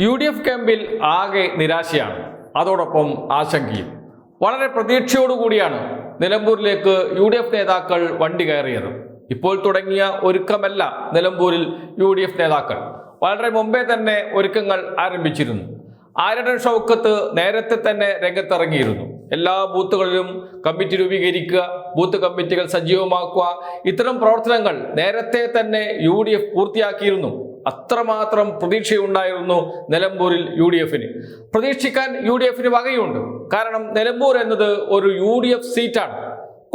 U D F ക്യാമ്പിൽ ആകെ നിരാശയാണ്. അതോടൊപ്പം ആശങ്കയും. വളരെ പ്രതീക്ഷയോടുകൂടിയാണ് നിലമ്പൂരിലേക്ക് യു ഡി എഫ് നേതാക്കൾ വണ്ടി കയറിയത്. ഇപ്പോൾ തുടങ്ങിയ ഒരുക്കമല്ല നിലമ്പൂരിൽ യു ഡി എഫ് നേതാക്കൾ. വളരെ മുമ്പേ തന്നെ ഒരുക്കങ്ങൾ ആരംഭിച്ചിരുന്നു. ആരുടെ ഷൗക്കത്ത് നേരത്തെ തന്നെ രംഗത്തിറങ്ങിയിരുന്നു. എല്ലാ ബൂത്തുകളിലും കമ്മിറ്റി രൂപീകരിക്കുക ബൂത്ത് കമ്മിറ്റികൾ സജീവമാക്കുക ഇത്തരം പ്രവർത്തനങ്ങൾ നേരത്തെ തന്നെ യു പൂർത്തിയാക്കിയിരുന്നു. അത്രമാത്രം പ്രതീക്ഷയുണ്ടായിരുന്നു നിലമ്പൂരിൽ യു ഡി എഫിന്. പ്രതീക്ഷിക്കാൻ യു ഡി എഫിന് വകയുണ്ട്. കാരണം നിലമ്പൂർ എന്നത് ഒരു യു ഡി എഫ് സീറ്റാണ്.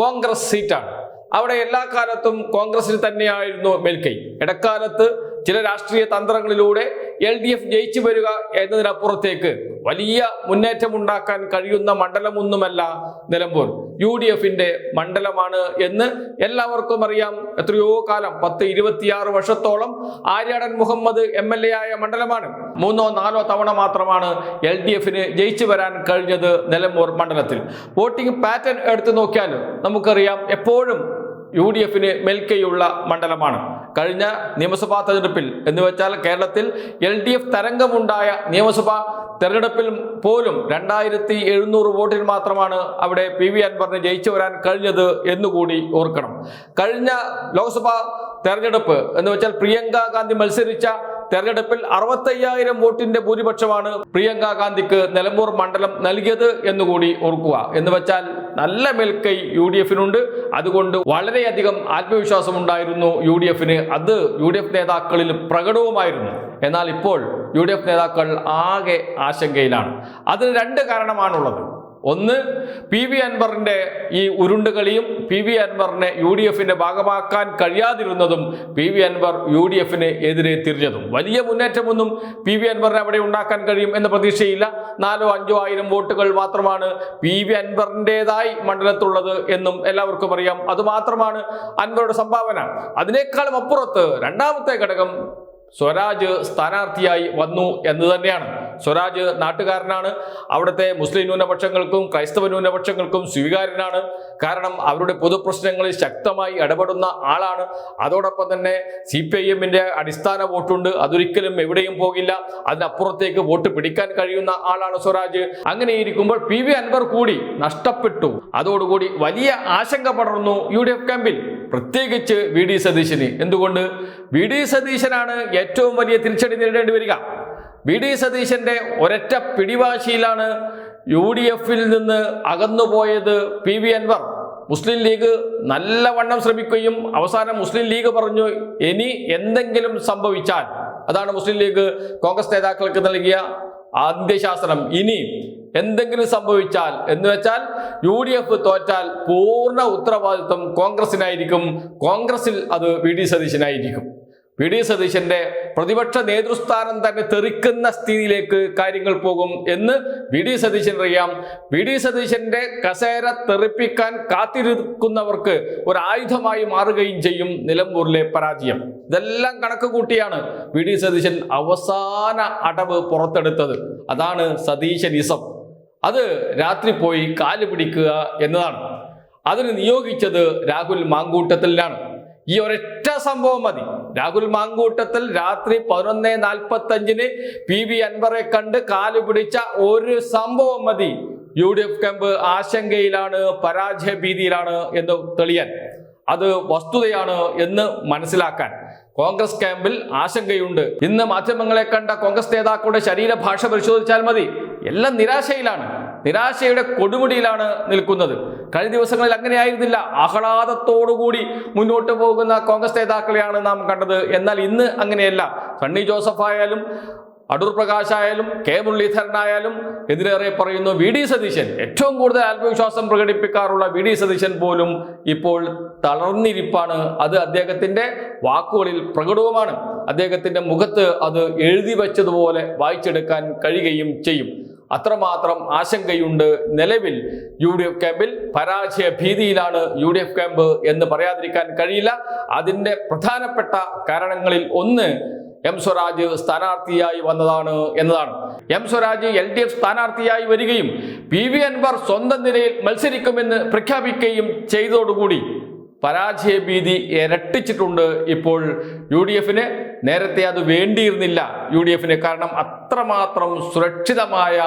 കോൺഗ്രസ് സീറ്റാണ്. അവിടെ എല്ലാ കാലത്തും കോൺഗ്രസിന് തന്നെയായിരുന്നു മേൽക്കൈ. ഇടക്കാലത്ത് ചില രാഷ്ട്രീയ തന്ത്രങ്ങളിലൂടെ എൽ ഡി എഫ് ജയിച്ചു വരിക എന്നതിനപ്പുറത്തേക്ക് വലിയ മുന്നേറ്റമുണ്ടാക്കാൻ കഴിയുന്ന മണ്ഡലമൊന്നുമല്ല നിലമ്പൂർ. യു ഡി എഫിന്റെ മണ്ഡലമാണ് എന്ന് എല്ലാവർക്കും അറിയാം. എത്രയോ കാലം പത്ത് ഇരുപത്തിയാറ് വർഷത്തോളം Aryadan Muhammad M L A ആയ മണ്ഡലമാണ്. മൂന്നോ നാലോ തവണ മാത്രമാണ് എൽ ഡി എഫിന് ജയിച്ചു വരാൻ കഴിഞ്ഞത് നിലമ്പൂർ മണ്ഡലത്തിൽ. വോട്ടിംഗ് പാറ്റേൺ എടുത്തു നോക്കിയാൽ നമുക്കറിയാം എപ്പോഴും യു ഡി എഫിന് മേൽക്കൈയുള്ള മണ്ഡലമാണ്. കഴിഞ്ഞ നിയമസഭാ തെരഞ്ഞെടുപ്പിൽ എന്ന് വെച്ചാൽ കേരളത്തിൽ എൽ ഡി എഫ് തരംഗമുണ്ടായ നിയമസഭാ തെരഞ്ഞെടുപ്പിൽ പോലും രണ്ടായിരത്തി എഴുന്നൂറ് വോട്ടിൽ മാത്രമാണ് അവിടെ പി വി അൻവറിന് ജയിച്ചു വരാൻ കഴിഞ്ഞത് എന്നുകൂടി ഓർക്കണം. കഴിഞ്ഞ ലോക്സഭാ തെരഞ്ഞെടുപ്പ് എന്ന് വെച്ചാൽ പ്രിയങ്ക ഗാന്ധി മത്സരിച്ച തെരഞ്ഞെടുപ്പിൽ അറുപത്തയ്യായിരം വോട്ടിന്റെ ഭൂരിപക്ഷമാണ് പ്രിയങ്ക ഗാന്ധിക്ക് നിലമ്പൂർ മണ്ഡലം നൽകിയത് എന്നുകൂടി ഓർക്കുക. എന്ന് വെച്ചാൽ നല്ല മേൽക്കൈ യു ഡി എഫിനുണ്ട് അതുകൊണ്ട് വളരെയധികം ആത്മവിശ്വാസം ഉണ്ടായിരുന്നു യു ഡി എഫിന് അത് യു ഡി എഫ് നേതാക്കളിൽ പ്രകടവുമായിരുന്നു. എന്നാൽ ഇപ്പോൾ യു ഡി എഫ് നേതാക്കൾ ആകെ ആശങ്കയിലാണ്. അതിന് രണ്ട് കാരണമാണുള്ളത്. ഒന്ന് പി വി അൻവറിന്റെ ഈ ഉരുണ്ടുകളിയും പി വി അൻവറിനെ യു ഡി എഫിന്റെ ഭാഗമാക്കാൻ കഴിയാതിരുന്നതും P V Anvar U D എഫിന് എതിരെ തിരിഞ്ഞതും. വലിയ മുന്നേറ്റമൊന്നും പി വി അൻവറിനെ അവിടെ ഉണ്ടാക്കാൻ കഴിയും എന്ന പ്രതീക്ഷയില്ല. നാലോ അഞ്ചോ ആയിരം വോട്ടുകൾ മാത്രമാണ് പി വി അൻവറിന്റെതായി മണ്ഡലത്തുള്ളത് എന്നും എല്ലാവർക്കും അറിയാം. അതുമാത്രമാണ് അൻവറുടെ സംഭാവന. അതിനേക്കാളും അപ്പുറത്ത് രണ്ടാമത്തെ ഘടകം സ്വരാജ് സ്ഥാനാർത്ഥിയായി വന്നു എന്ന് തന്നെയാണ്. സ്വരാജ് നാട്ടുകാരനാണ്. അവിടുത്തെ മുസ്ലിം ന്യൂനപക്ഷങ്ങൾക്കും ക്രൈസ്തവ ന്യൂനപക്ഷങ്ങൾക്കും സ്വീകാര്യനാണ്. കാരണം അവരുടെ പൊതുപ്രശ്നങ്ങളിൽ ശക്തമായി ഇടപെടുന്ന ആളാണ്. അതോടൊപ്പം തന്നെ സി പി ഐ എമ്മിന്റെ അടിസ്ഥാന വോട്ടുണ്ട്. അതൊരിക്കലും എവിടെയും പോകില്ല. അതിനപ്പുറത്തേക്ക് വോട്ട് പിടിക്കാൻ കഴിയുന്ന ആളാണ് സ്വരാജ്. അങ്ങനെ ഇരിക്കുമ്പോൾ പി വി അൻവർ കൂടി നഷ്ടപ്പെട്ടു. അതോടുകൂടി വലിയ ആശങ്ക പടർന്നു യു ഡി എഫ് ക്യാമ്പിൽ. പ്രത്യേകിച്ച് വി ഡി സതീശന്. എന്തുകൊണ്ട്? വി ഡി സതീശനാണ് ഏറ്റവും വലിയ തിരിച്ചടി നേരിടേണ്ടി വരിക. വി ഡി സതീശന്റെ ഒരൊറ്റ പിടിവാശിയിലാണ് യു ഡി എഫിൽ നിന്ന് അകന്നുപോയത് പി വി അൻവർ. മുസ്ലിം ലീഗ് നല്ലവണ്ണം ശ്രമിക്കുകയും അവസാനം മുസ്ലിം ലീഗ് പറഞ്ഞു ഇനി എന്തെങ്കിലും സംഭവിച്ചാൽ. അതാണ് മുസ്ലിം ലീഗ് കോൺഗ്രസ് നേതാക്കൾക്ക് നൽകിയ അന്ത്യശാസനം. ഇനി എന്തെങ്കിലും സംഭവിച്ചാൽ എന്ന് വെച്ചാൽ യു ഡി എഫ് തോറ്റാൽ പൂർണ ഉത്തരവാദിത്വം കോൺഗ്രസിനായിരിക്കും കോൺഗ്രസിൽ അത് വി ഡി സതീശനായിരിക്കും. വി ഡി സതീശന്റെ പ്രതിപക്ഷ നേതൃസ്ഥാനം തന്നെ തെറിക്കുന്ന സ്ഥിതിയിലേക്ക് കാര്യങ്ങൾ പോകും എന്ന് വി ഡി സതീശൻ അറിയാം വി ഡി സതീശന്റെ കസേര തെറിപ്പിക്കാൻ കാത്തിരിക്കുന്നവർക്ക് ഒരു ആയുധമായി മാറുകയും ചെയ്യും നിലമ്പൂരിലെ പരാജയം. ഇതെല്ലാം കണക്ക് കൂട്ടിയാണ് വി ഡി സതീശൻ അവസാന അടവ് പുറത്തെടുത്തത്. അതാണ് സതീശനിസം. അത് രാത്രി പോയി കാൽ പിടിക്കുക എന്നതാണ്. അതിന് നിയോഗിച്ചത് രാഹുൽ മാങ്കൂട്ടത്തിലാണ്. ഈ ഒരൊറ്റ സംഭവം മതി. രാഹുൽ മാങ്കൂട്ടത്തിൽ രാത്രി പതിനൊന്ന് നാൽപ്പത്തി അഞ്ചിന് പി വി അൻവറെ കണ്ട് കാൽ പിടിച്ച ഒരു സംഭവം മതി. യു ഡി എഫ് ക്യാമ്പ് ആശങ്കയിലാണ് പരാജയ ഭീതിയിലാണ് എന്ന് തെളിയാൻ. അത് വസ്തുതയാണ് എന്ന് മനസ്സിലാക്കാൻ. കോൺഗ്രസ് ക്യാമ്പിൽ ആശങ്കയുണ്ട്. ഇന്ന് മാധ്യമങ്ങളെ കണ്ട കോൺഗ്രസ് നേതാക്കളുടെ ശരീരഭാഷ പരിശോധിച്ചാൽ മതി. എല്ലാം നിരാശയിലാണ്. നിരാശയുടെ കൊടുമുടിയിലാണ് നിൽക്കുന്നത്. കഴിഞ്ഞ ദിവസങ്ങളിൽ അങ്ങനെയായിരുന്നില്ല. ആഹ്ലാദത്തോടുകൂടി മുന്നോട്ട് പോകുന്ന കോൺഗ്രസ് നേതാക്കളെയാണ് നാം കണ്ടത്. എന്നാൽ ഇന്ന് അങ്ങനെയല്ല. സണ്ണി ജോസഫ് ആയാലും അടൂർ പ്രകാശ് ആയാലും കെ മുരളീധരനായാലും എതിരേറെ പറയുന്നു വി ഡി സതീശൻ. ഏറ്റവും കൂടുതൽ ആത്മവിശ്വാസം പ്രകടിപ്പിക്കാറുള്ള വി ഡി സതീശൻ പോലും ഇപ്പോൾ തളർന്നിരിപ്പാണ്. അത് അദ്ദേഹത്തിന്റെ വാക്കുകളിൽ പ്രകടവുമാണ്. അദ്ദേഹത്തിന്റെ മുഖത്ത് അത് എഴുതി വെച്ചതുപോലെ വായിച്ചെടുക്കാൻ കഴിയുകയും ചെയ്യും. അത്രമാത്രം ആശങ്കയുണ്ട് നിലവിൽ യു ഡി എഫ് ക്യാമ്പിൽ. പരാജയ ഭീതിയിലാണ് യു ഡി എഫ് ക്യാമ്പ് എന്ന് പറയാതിരിക്കാൻ കഴിയില്ല. അതിന്റെ പ്രധാനപ്പെട്ട കാരണങ്ങളിൽ ഒന്ന് എം സ്വരാജ് സ്ഥാനാർത്ഥിയായി വന്നതാണ് എന്നതാണ്. M Swaraj L D F സ്ഥാനാർത്ഥിയായി വരികയും പി വി അൻവർ സ്വന്തം നിലയിൽ മത്സരിക്കുമെന്ന് പ്രഖ്യാപിക്കുകയും ചെയ്തതോടുകൂടി പരാജയ ഭീതി ഇരട്ടിച്ചിട്ടുണ്ട് ഇപ്പോൾ യു ഡി എഫിന്. നേരത്തെ അത് വേണ്ടിയിരുന്നില്ല യു ഡി എഫിന് കാരണം അത്രമാത്രം സുരക്ഷിതമായ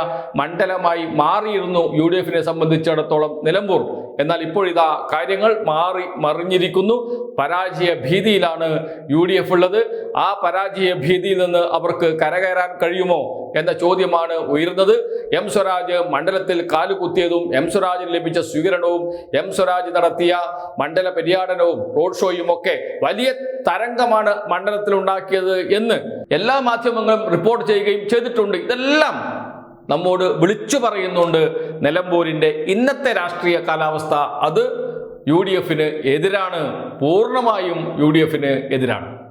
മണ്ഡലമായി മാറിയിരുന്നു യു ഡി എഫിനെ സംബന്ധിച്ചിടത്തോളം നിലമ്പൂർ. എന്നാൽ ഇപ്പോഴിതാ കാര്യങ്ങൾ മാറി മറിഞ്ഞിരിക്കുന്നു. പരാജയ ഭീതിയിലാണ് യു ഡി എഫ് ഉള്ളത്. ആ പരാജയ ഭീതിയിൽ നിന്ന് അവർക്ക് കരകയറാൻ കഴിയുമോ എന്ന ചോദ്യമാണ് ഉയർന്നത് എം സ്വരാജ് മണ്ഡലത്തിൽ കാലുകുത്തിയതും എം സ്വരാജിന് ലഭിച്ച സ്വീകരണവും എം സ്വരാജ് നടത്തിയ മണ്ഡല പര്യടനവും റോഡ് ഷോയും ഒക്കെ വലിയ തരംഗമാണ് മണ്ഡലത്തിൽ ഉണ്ടാക്കിയത് എന്ന് എല്ലാ മാധ്യമങ്ങളും റിപ്പോർട്ട് ചെയ്യുകയും ചെയ്തിട്ടുണ്ട്. ഇതെല്ലാം നമ്മോട് വിളിച്ചു പറയുന്നുണ്ട്. നിലമ്പൂരിന്റെ ഇന്നത്തെ രാഷ്ട്രീയ കാലാവസ്ഥ അത് യു ഡി എഫിന് എതിരാണ് പൂർണമായും യു ഡി എഫിന് എതിരാണ്.